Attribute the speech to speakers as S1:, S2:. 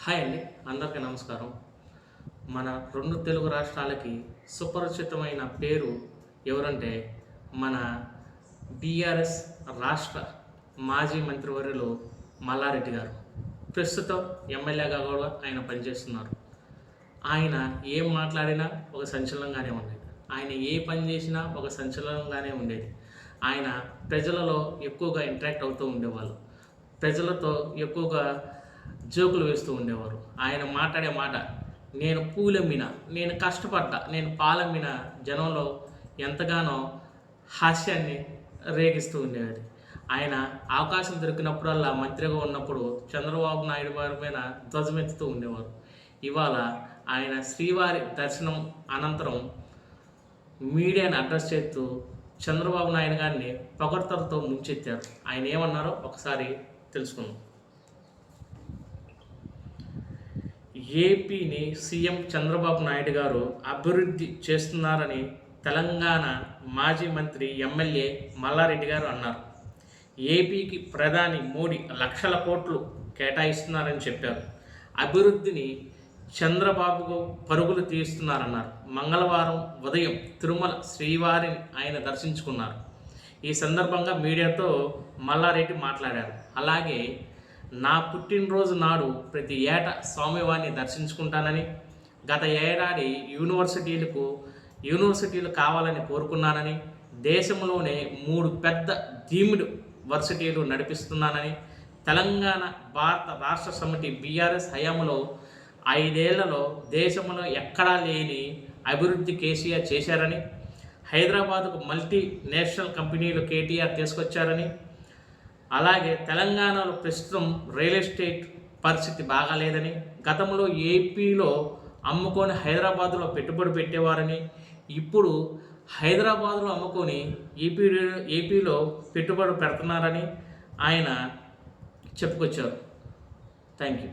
S1: Hi అండి అందరికీ నమస్కారం. మన రెండు తెలుగు రాష్ట్రాలకి సుపరిచితమైన పేరు ఎవరంటే మన బీఆర్ఎస్ రాష్ట్ర మాజీ మంత్రివర్యులు మల్లారెడ్డి గారు. ప్రస్తుతం ఎమ్మెల్యేగా కూడా ఆయన పనిచేస్తున్నారు. ఆయన ఏం మాట్లాడినా ఒక సంచలనంగానే ఉండేది. ఆయన ఏ పని చేసినా ఒక సంచలనంగానే ఉండేది. ఆయన ప్రజలలో ఎక్కువగా ఇంటరాక్ట్ అవుతూ ఉండేవాళ్ళు. ప్రజలతో ఎక్కువగా జోకులు వేస్తూ ఉండేవారు. ఆయన మాట్లాడే మాట నేను పూలమ్మిన నేను కష్టపడ్డా నేను పాలమ్మిన జనంలో ఎంతగానో హాస్యాన్ని రేగిస్తూ ఉండేవారు ఆయన అవకాశం దొరికినప్పుడల్లా మంత్రిగా ఉన్నప్పుడు చంద్రబాబు నాయుడు వారి మీద ధ్వజమెత్తుతూ ఉండేవారు. ఇవాళ ఆయన శ్రీవారి దర్శనం అనంతరం మీడియాని అడ్రస్ చేస్తూ చంద్రబాబు నాయుడు గారిని పొగడ్తలతో ముంచెత్తారు. ఆయన ఏమన్నారో ఒకసారి తెలుసుకుందాం. ఏపీని సీఎం చంద్రబాబు నాయుడు గారు అభివృద్ధి చేస్తున్నారని తెలంగాణ మాజీ మంత్రి ఎమ్మెల్యే మల్లారెడ్డి గారు అన్నారు. ఏపీకి ప్రధాని మోడీ లక్షల కోట్లు కేటాయిస్తున్నారని చెప్పారు. అభివృద్ధిని చంద్రబాబుకు పరుగులు తీస్తున్నారన్నారు. మంగళవారం ఉదయం తిరుమల శ్రీవారిని ఆయన దర్శించుకున్నారు. ఈ సందర్భంగా మీడియాతో మల్లారెడ్డి మాట్లాడారు. అలాగే నా పుట్టినరోజు నాడు ప్రతి ఏటా స్వామివారిని దర్శించుకుంటానని గత ఏడాది యూనివర్సిటీలకు యూనివర్సిటీలు కావాలని కోరుకున్నానని దేశంలోనే మూడు పెద్ద డీమ్డ్ వర్సిటీలు నడిపిస్తున్నానని తెలంగాణ భారత రాష్ట్ర సమితి బీఆర్ఎస్ హయాంలో ఐదేళ్ళలో దేశంలో ఎక్కడా లేని అభివృద్ధి కేసీఆర్ చేశారని హైదరాబాద్కు మల్టీ నేషనల్ కంపెనీలు కేటీఆర్ తీసుకొచ్చారని అలాగే తెలంగాణలో ప్రస్తుతం రియల్ ఎస్టేట్ పరిస్థితి బాగాలేదని గతంలో ఏపీలో అమ్ముకొని హైదరాబాద్లో పెట్టుబడి పెట్టేవారని ఇప్పుడు హైదరాబాద్లో అమ్ముకొని ఏపీ ఏపీలో పెట్టుబడి పెడుతున్నారని ఆయన చెప్పుకొచ్చారు. Thank you